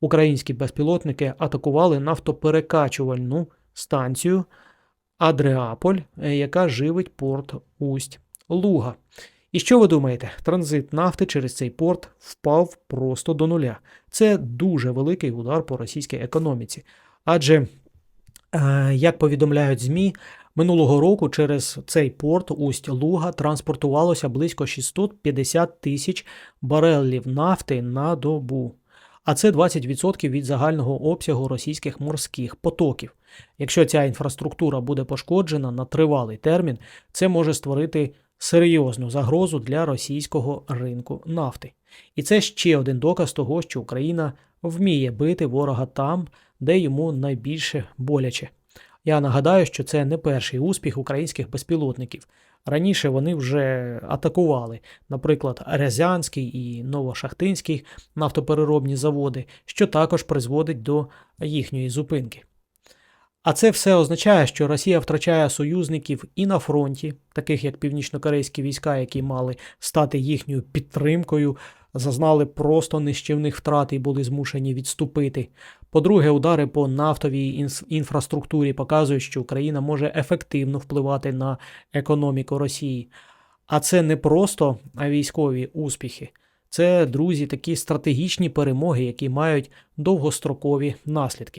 Українські безпілотники атакували нафтоперекачувальну станцію Адреаполь, е, яка живить порт Усть Луга. І що ви думаєте? Транзит нафти через цей порт впав просто до нуля. Це дуже великий удар по російській економіці. Адже, е, як повідомляють ЗМІ, минулого року через цей порт Усть Луга транспортувалося близько 650 тисяч барелів нафти на добу. А це 20% від загального обсягу російських морських потоків. Якщо ця інфраструктура буде пошкоджена на тривалий термін, це може створити серйозну загрозу для російського ринку нафти. І це ще один доказ того, що Україна вміє бити ворога там, де йому найбільше боляче. Я нагадаю, що це не перший успіх українських безпілотників. Раніше вони вже атакували, наприклад, Рязанський і Новошахтинський нафтопереробні заводи, що також призводить до їхньої зупинки. А це все означає, що Росія втрачає союзників і на фронті, таких як північнокорейські війська, які мали стати їхньою підтримкою, зазнали просто нищівних втрат і були змушені відступити. По-друге, удари по нафтовій інфраструктурі показують, що Україна може ефективно впливати на економіку Росії. А це не просто військові успіхи, це, друзі, такі стратегічні перемоги, які мають довгострокові наслідки.